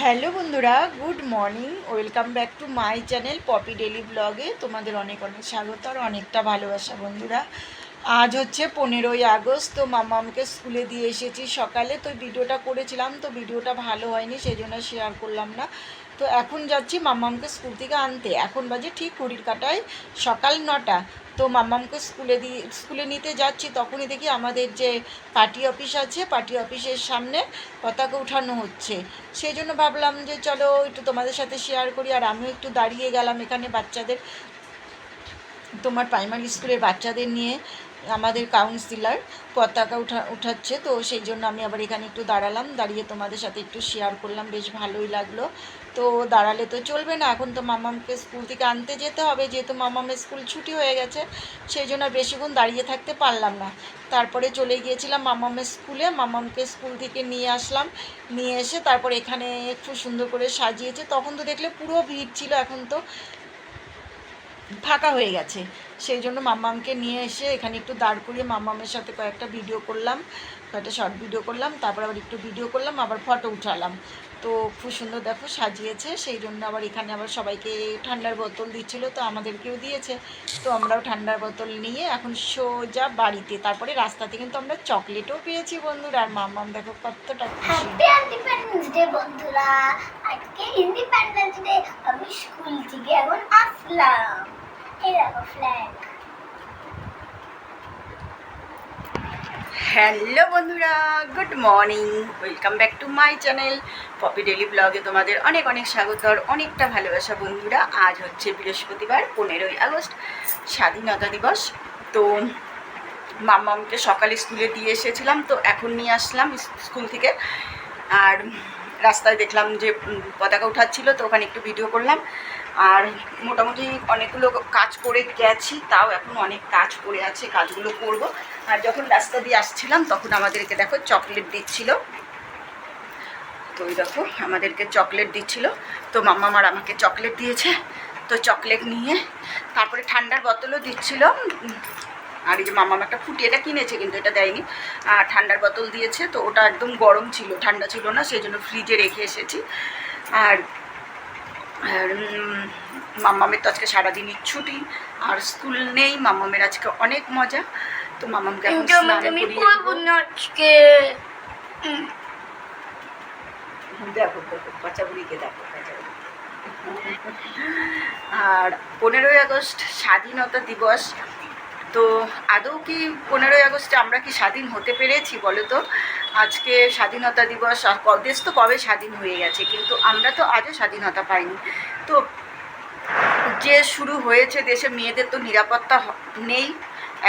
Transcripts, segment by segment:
Hello বন্ধুরা, good morning. Welcome back to my channel Poppy daily ব্লগে। তোমাদের অনেক অনেক স্বাগত আর অনেকটা ভালোবাসা বন্ধুরা। আজ হচ্ছে পনেরোই আগস্ট, তো মামামকে স্কুলে দিয়ে এসেছি সকালে। তো ভিডিওটা করেছিলাম, তো ভিডিওটা ভালো হয়নি সেই জন্য শেয়ার করলাম না। তো এখন যাচ্ছি মামামকে স্কুল থেকে আনতে। এখন বাজে ঠিক কুড়ির কাটায় সকাল নটা। তো মামামকে স্কুলে দিয়ে স্কুলে নিতে যাচ্ছি, তখনই দেখি আমাদের যে পার্টি অফিস আছে, পার্টি অফিসের সামনে পতাকা উঠানো হচ্ছে। সেই জন্য ভাবলাম যে চলো একটু তোমাদের সাথে শেয়ার করি, আর আমিও একটু দাঁড়িয়ে গেলাম এখানে বাচ্চাদের, তোমার প্রাইমারি স্কুলের বাচ্চাদের নিয়ে। আমাদের কাউন্সিলার পতাকা উঠা, উঠাচ্ছে। তো সেই জন্য আমি আবার এখানে একটু দাঁড়ালাম। দাঁড়িয়ে তোমাদের সাথে একটু শেয়ার করলাম। বেশ ভালোই লাগল। তো দাঁড়ালে তো চলবে না। এখন তো মামামকে স্কুল থেকে আনতে যেতে হবে। যেহেতু মামামের স্কুল ছুটি হয়ে গেছে, সেই জন্য বেশিক্ষণ দাঁড়িয়ে থাকতে পারলাম না। তারপরে চলে গিয়েছিলাম মামামের স্কুলে মামামকে স্কুল থেকে নিয়ে আসলাম। নিয়ে এসে তারপর এখানে খুব সুন্দর করে সাজিয়েছে। তখন তো দেখলে পুরো ভিড় ছিল। এখন তো ফাঁকা হয়ে গেছে। সেই জন্য মাম্মামকে নিয়ে এসে এখানে একটু দাঁড় করিয়ে মাম্মামের সাথে কয়েকটা ভিডিও করলাম, কয়েকটা শর্ট ভিডিও করলাম, তারপর আবার একটু ভিডিও করলাম, আবার ফটো উঠালাম। তো খুব সুন্দর দেখো সাজিয়েছে। সেই জন্য আবার এখানে আবার সবাইকে ঠান্ডার বোতল দিচ্ছিল, তো আমাদেরকেও দিয়েছে। তো আমরাও ঠান্ডার বোতল নিয়ে এখন সোজা বাড়িতে, তারপরে রাস্তাতে কিন্তু আমরা চকলেটও পেয়েছি বন্ধুরা। আর মাম্মাম দেখো কতটা বন্ধুরা। আজকে ইন্ডিপেন্ডেন্স ডে আমি স্কুল থেকে এখন আসলাম। এই দেখো ফ্ল্যাগ হ্যালো বন্ধুরা, good morning. Welcome back to my channel. Poppy daily ব্লগে তোমাদের অনেক অনেক স্বাগত আর অনেকটা ভালোবাসা বন্ধুরা। আজ হচ্ছে বৃহস্পতিবার, পনেরোই আগস্ট, স্বাধীনতা দিবস। তো মাম্মামকে সকালে স্কুলে দিয়ে এসেছিলাম, তো এখন নিয়ে আসলাম স্কুল থেকে। আর রাস্তায় দেখলাম যে পতাকা উঠাচ্ছিল, তো ওখানে একটু ভিডিও করলাম। আর মোটামুটি অনেকগুলো কাজ করে গেছি, তাও এখন অনেক কাজ পড়ে আছে, কাজগুলো করব। আর যখন রাস্তা দিয়ে আসছিলাম, তখন আমাদেরকে দেখো চকলেট দিচ্ছিল। তো ওই দেখো, আমাদেরকে চকলেট দিচ্ছিল। তো মাম্মা আমার আমাকে চকলেট দিয়েছে। তো চকলেট নিয়ে তারপরে ঠান্ডার বোতলও দিচ্ছিল। আর এই যে মাম্মা একটা ফুটি এটা কিনেছে, কিন্তু এটা দেয়নি। আর ঠান্ডার বোতল দিয়েছে, তো ওটা একদম গরম ছিল, ঠান্ডা ছিল না, সেই জন্য ফ্রিজে রেখে এসেছি। আর আর উম, তো আজকে সারাদিনই ছুটি আর স্কুল নেই মাম্মামের আজকে অনেক মজা। তো আজকে দেখো দেখো বাচ্চাগুলিকে দেখো আর পনেরোই আগস্ট স্বাধীনতা দিবস। তো আদৌ কি পনেরোই আগস্টে আমরা কি স্বাধীন হতে পেরেছি বলো তো? আজকে স্বাধীনতা দিবস দেশ তো কবে স্বাধীন হয়ে গেছে, কিন্তু আমরা তো আজও স্বাধীনতা পাইনি। তো যে শুরু হয়েছে দেশে মেয়েদের তো নিরাপত্তা নেই,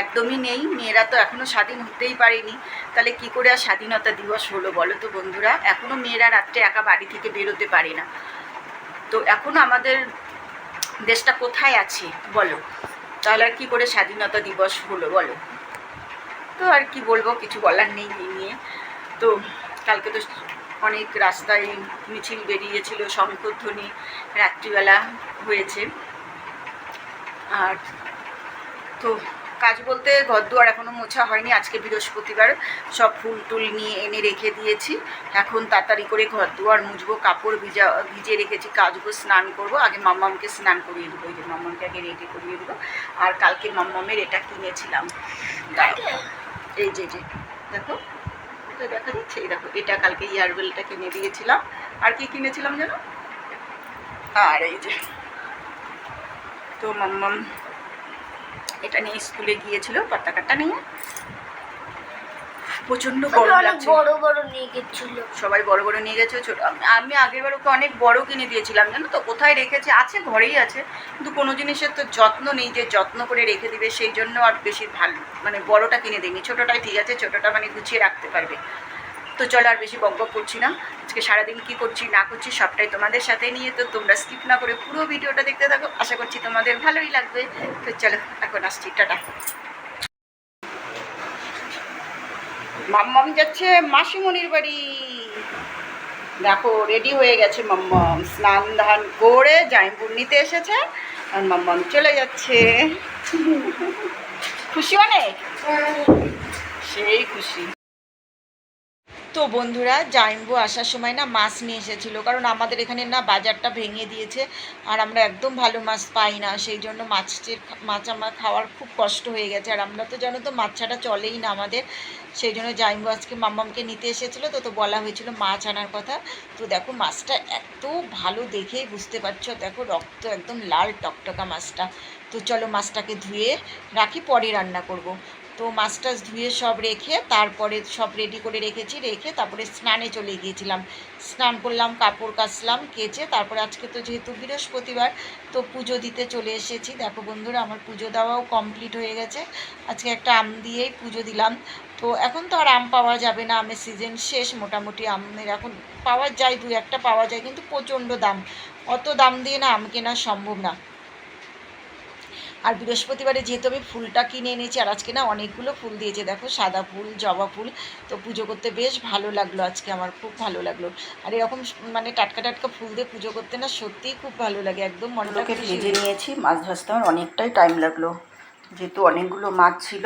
একদমই নেই। মেয়েরা তো এখনও স্বাধীন হতেই পারেনি। তাহলে কি করে আর স্বাধীনতা দিবস হলো বলো তো বন্ধুরা? এখনও মেয়েরা রাত্রে একা বাড়ি থেকে বেরোতে পারে না। তো এখনও আমাদের দেশটা কোথায় আছে বলো? তাহলে আর কী করে স্বাধীনতা দিবস হলো বলো? তো আর কি বলব, কিছু বলার নেই এই নিয়ে। তো কালকে তো অনেক রাস্তায় মিছিল বেরিয়েছিল শঙ্করধ্বনি রাত্রিবেলা হয়েছে। আর তো কাজ বলতে ঘর দুয়ার এখনও মোছা হয়নি আজকে বৃহস্পতিবার সব ফুল টুল নিয়ে এনে রেখে দিয়েছি। এখন তাড়াতাড়ি করে ঘর দুয়ার মুছবো কাপড় ভিজা ভিজে রেখেছি কাচবো স্নান করব। আগে মাম্মামকে স্নান করিয়ে দেবো এই যে মাম্মামকে আগে রেডি করিয়ে দেবো। আর কালকে মাম্মামের এটা কিনেছিলাম। এই যে যে দেখো। এটা দেখা যাচ্ছে এই দেখো, এটা কালকে ইয়ারবেলটা কিনে দিয়েছিলাম। আর কি কিনেছিলাম যেন আর এই যে, তো মাম্মাম, এটা নিয়ে স্কুলে গিয়েছিল, পতাকাটা নিয়ে। প্রচণ্ড গরম লাগছে। বড় বড় নিয়ে গেছিল। সবাই বড় বড় নিয়ে গেছে ছোট আমি- আগের বার ওকে অনেক বড় কিনে দিয়েছিলাম জানো তো? কোথায় রেখেছে? আছে ঘরেই আছে। কিন্তু কোনো জিনিসের তো যত্ন নেই যে যত্ন করে রেখে দিবে সেই জন্য আর বেশি ভালো মানে বড়টা কিনে দিইনি ছোটোটাই ঠিক আছে ছোটোটা মানে গুছিয়ে রাখতে পারবে। তো চলো আর বেশি বক বক করছি না। আজকে সারাদিন কী করছি না করছি সবটাই তোমাদের সাথে নিয়ে তো তোমরা স্কিপ না করে পুরো ভিডিওটা দেখতে থাকো। আশা করছি তোমাদের ভালোই লাগবে। তো চলো এখন আসছি টাটা। মাম্মাম যাচ্ছে মাসিমনির বাড়ি। দেখো রেডি হয়ে গেছে মাম্মাম স্নান ধান করে জাইমপুর নিতে এসেছে আর মাম্মাম চলে যাচ্ছে। খুশি অনেক? সেই খুশি। তো বন্ধুরা জাইম্বু আসার সময় না মাছ নিয়ে এসেছিল, কারণ আমাদের এখানে না বাজারটা ভেঙে দিয়েছে আর আমরা একদম ভালো মাছ পাই না, সেই জন্য মাছের মাছ আমার খাওয়ার খুব কষ্ট হয়ে গেছে। আর আমরা তো জানো তো মাছ ছাড়া চলেই না আমাদের, সেই জন্য জাইম্বু আজকে মাম্মামকে নিতে এসেছিল, তো তো বলা হয়েছিল মাছ আনার কথা। তো দেখো মাছটা এত ভালো দেখেই বুঝতে পারছ, দেখো রক্ত একদম লাল টকটকা মাছটা। তো চলো মাছটাকে ধুয়ে রাখি, পরে রান্না করব। তো মাছ টাছ ধুয়ে সব রেখে তারপরে সব রেডি করে রেখেছি, রেখে তারপরে স্নানে চলে গিয়েছিলাম। স্নান করলাম, কাপড় কাচলাম, কেচে তারপরে আজকে তো যেহেতু বৃহস্পতিবার, তো পুজো দিতে চলে এসেছি। দেখো বন্ধুরা, আমার পুজো দেওয়াও কমপ্লিট হয়ে গেছে। আজকে একটা আম দিয়েই পুজো দিলাম। তো এখন তো আর আম পাওয়া যাবে না, আমের সিজন শেষ মোটামুটি। আমের এখন পাওয়া যায়, দু একটা পাওয়া যায়, কিন্তু প্রচণ্ড দাম। অত দাম দিয়ে না আম কেনা সম্ভব না। আর বৃহস্পতিবারে যেহেতু আমি ফুলটা কিনে এনেছি আর আজকে না অনেকগুলো ফুল দিয়েছে। দেখো সাদা ফুল জবা ফুল। তো পুজো করতে বেশ ভালো লাগল আজকে আমার খুব ভালো লাগল। আর এরকম মানে টাটকা টাটকা ফুল দিয়ে পুজো করতে না সত্যিই খুব ভালো লাগে একদম মনটাকে ভেজে নিয়েছি মাছ ভাজতে আমার অনেকটাই টাইম লাগল। যেহেতু অনেকগুলো মাছ ছিল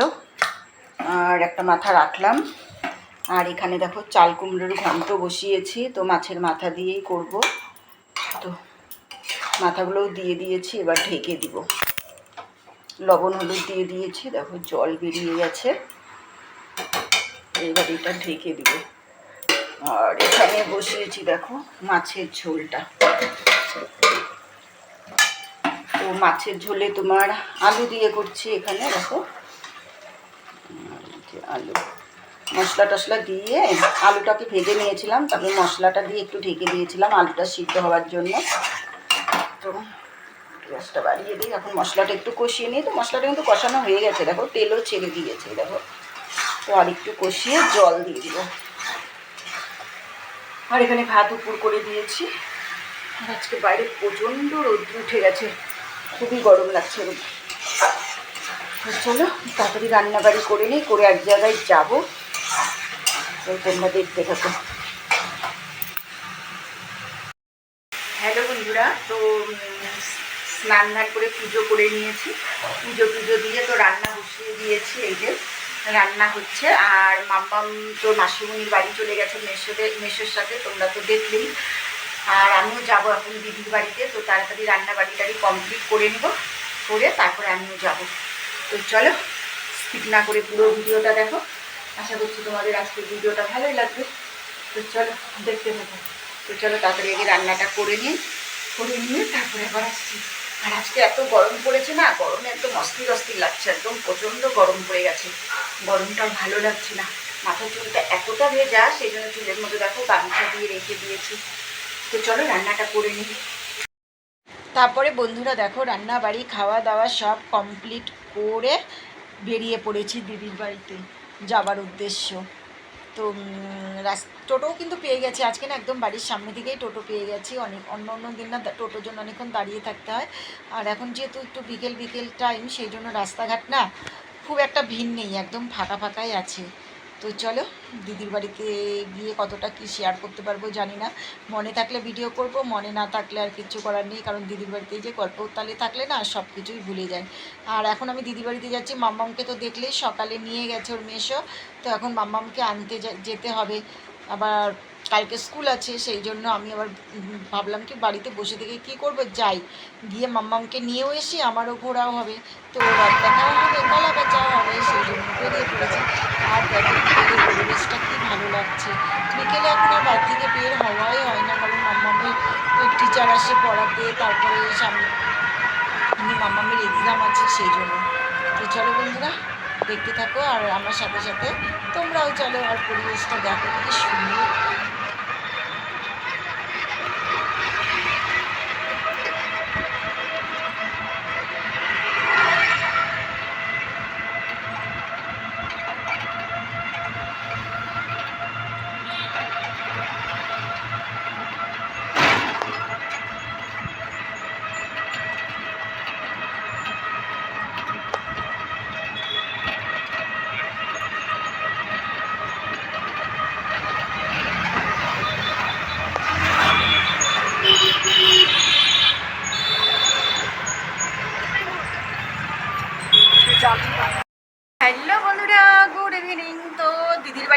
আর একটা মাথা রাখলাম। আর এখানে দেখো চাল কুমড়োর ঘন্ট বসিয়েছি তো মাছের মাথা দিয়েই করব। তো মাথাগুলোও দিয়ে দিয়েছি এবার ঢেকে দিব। লবণ হলুদ দিয়ে দিয়েছি, দেখো জল বেরিয়ে গেছে। এবার এটা ঢেকে দিব। আর এখানে বসিয়েছি, দেখো মাছের ঝোলটা। তো মাছের ঝোলে তোমার আলু দিয়ে করছি এখানে, দেখো। আলু। মশলা টশলা দিয়ে আলুটাকে ভেজে নিয়েছিলাম, তারপরে মশলাটা দিয়ে একটু ঢেকে দিয়েছিলাম আলুটা সিদ্ধ হওয়ার জন্য। তো গ্যাসটা বাড়িয়ে দিই। এখন মশলাটা একটু কষিয়ে নিই। তো মশলাটা কিন্তু কষানো হয়ে গেছে। দেখো, তেলও ছেড়ে দিয়েছে, দেখো। তো আর একটু কষিয়ে জল দিয়ে দিব। আর এখানে ভাত উপর করে দিয়েছি। আর আজকে বাইরে প্রচণ্ড রোদ্র উঠে গেছে। খুবই গরম লাগছে রোদ। চলো, তাড়াতাড়ি রান্নাবাড়ি করে নিই। করে এক জায়গায় যাব। তোমরা দেখতে থাকো। হ্যালো বন্ধুরা, তো স্নান ধান করে পুজো করে নিয়েছি। পুজো পুজো দিয়ে তো রান্না বসিয়ে দিয়েছি, এই যে রান্না হচ্ছে। আর মাম্মাম তো মাসিমণির বাড়ি চলে গেছে মেশোদের মেশোর সাথে, তোমরা তো দেখলেই। আর আমিও যাব এখন দিদির বাড়িতে, তো তাড়াতাড়ি রান্না বাড়ি টাড়ি কমপ্লিট করে নেব, করে তারপরে আমিও যাব। তো চলো স্কিপ না করে পুরো ভিডিওটা দেখো। আশা করছি তোমাদের আজকে ভিডিওটা ভালোই লাগবে। তো চলো, দেখতে থাকো। তো চলো, তাড়াতাড়ি আগে রান্নাটা করে নিই, করে নিয়ে তারপরে আবার আসছি। আর আজকে এত গরম পড়েছে না, গরমে একদম অস্থির অস্থির লাগছে, একদম প্রচণ্ড গরম পড়ে গেছে। গরমটাও ভালো লাগছে না। মাথা চুলটা এতটা ভেজা, সেই জন্য চুলের মধ্যে দেখো গামছা দিয়ে রেখে দিয়েছি। তো চলো রান্নাটা করে নিই। তারপরে বন্ধুরা দেখো রান্না বাড়ি, খাওয়া দাওয়া সব কমপ্লিট করে বেরিয়ে পড়েছি দিদির বাড়িতে। যাবার উদ্দেশ্য। তো টোটোও কিন্তু পেয়ে গেছি। আজকে না একদম বাড়ির সামনে দিকেই টোটো পেয়ে গেছি। অনেক, অন্য অন্য দিন না টোটোর জন্য অনেকক্ষণ দাঁড়িয়ে থাকতে হয়। আর এখন যেহেতু একটু বিকেল বিকেল টাইম সেই জন্য রাস্তাঘাট না খুব একটা ভিড় নেই, একদম ফাঁকা ফাঁকাই আছে। তো চলো, দিদির বাড়িতে গিয়ে কতটা কি শেয়ার করতে পারব জানি না। মনে থাকলে ভিডিও করব, মনে না থাকলে আর কিচ্ছু করার নেই, কারণ দিদির বাড়িতে যে গল্প তালে থাকলে না সব কিছুই ভুলে যায়। আর এখন আমি দিদির বাড়িতে যাচ্ছি, মাম্মামকে তো দেখলেই সকালে নিয়ে গেছে ওর মেশো তো এখন মাম্মামকে আনতে যেতে হবে। আবার কালকে স্কুল আছে, সেই জন্য আমি আবার ভাবলাম কি বাড়িতে বসে থেকে কি করব, যাই। গিয়ে মাম্মামকে নিয়েও এসে আমারও ঘোরাও হবে, তো দেখাও হবে কলা বেচাও হবে, সেই জন্য বেরিয়ে পড়েছি আর বিকেলের পরিবেশটা কি ভালো লাগছে। বিকেলে এখন আর বাড়ি থেকে বের হওয়াই হয় না, কারণ মাম্মামি টিচার আসে পড়াতে, তারপরে সামনে মাম্মামির মাম্মামের এক্সাম আছে সেই জন্য। তো চলো বন্ধুরা, দেখতে থাকো আর আমার সাথে সাথে তোমরাও চলো আর পরিবেশটা দেখো, কি সুন্দর।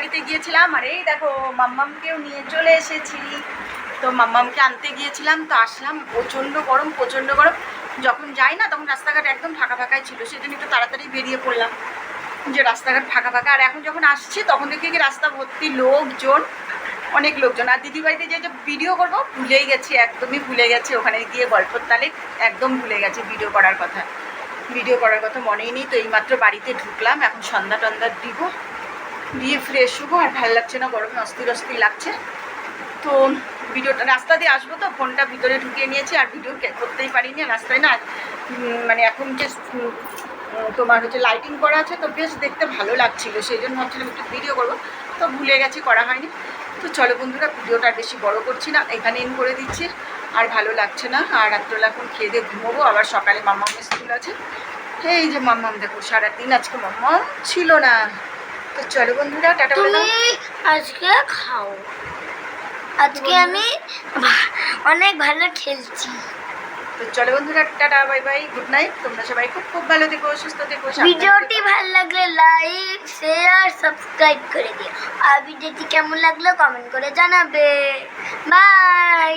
গিয়েছিলাম, আর এই দেখো, মাম্মামকেও নিয়ে চলে এসেছি। তো মাম্মামকে আনতে গিয়েছিলাম, তো আসলাম, প্রচণ্ড গরম প্রচণ্ড গরম। যখন যাই না, তখন রাস্তাঘাট একদম ফাঁকা ফাঁকাই ছিল, সেজন্য একটু তাড়াতাড়ি বেরিয়ে পড়লাম। যে রাস্তাঘাট ফাঁকা ফাঁকা, আর এখন যখন আসছি, তখন দেখি কি রাস্তা ভর্তি লোকজন, অনেক লোকজন। আর দিদিবাড়িতে যে যে ভিডিও করব, ভুলেই গেছি, একদমই ভুলে গেছি। ওখানে গিয়ে গল্পর তালে একদম ভুলে গেছি ভিডিও করার কথা। ভিডিও করার কথা মনেই নেই, তো এইমাত্র বাড়িতে ঢুকলাম, এখন সন্ধ্যা টন্দা দিব। দিয়ে ফ্রেশ হব আর ভালো লাগছে না গরমে অস্থির অস্থির লাগছে। তো ভিডিওটা, রাস্তা দিয়ে আসব তো, ফোনটা ভিতরে ঢুকিয়ে নিয়েছি আর ভিডিও করতেই পারিনি রাস্তায় না মানে এখন যে তোমার হচ্ছে লাইটিং করা আছে তো বেশ দেখতে ভালো লাগছিল, সেই জন্য ভাবছিলাম একটু ভিডিও করব, তো ভুলে গেছি, করা হয়নি। তো চলো বন্ধুরা, ভিডিওটা বেশি বড় করছি না, এখানে ইন করে দিচ্ছি, আর ভালো লাগছে না, আর রাত্রবেলা এখন খেয়ে দিয়ে ঘুমোবো, আবার সকালে মাম্মামের স্কুল আছে। এই যে মাম্মাম দেখো, সারাদিন আজকে মাম্মাম ছিল না। তো চলো বন্ধুরা টাটা তুমি আজকে খাও। আজকে আমি অনেক ভালো খেলছি। তো চলো বন্ধুরা tata bye bye good night. তোমরা সবাই খুব খুব ভালো থেকো সুস্থ থেকো ভিডিওটি ভালো লাগলে লাইক শেয়ার সাবস্ক্রাইব করে দিও। আর ভিডিওটি কেমন লাগল কমেন্ট করে জানাবে। বাই।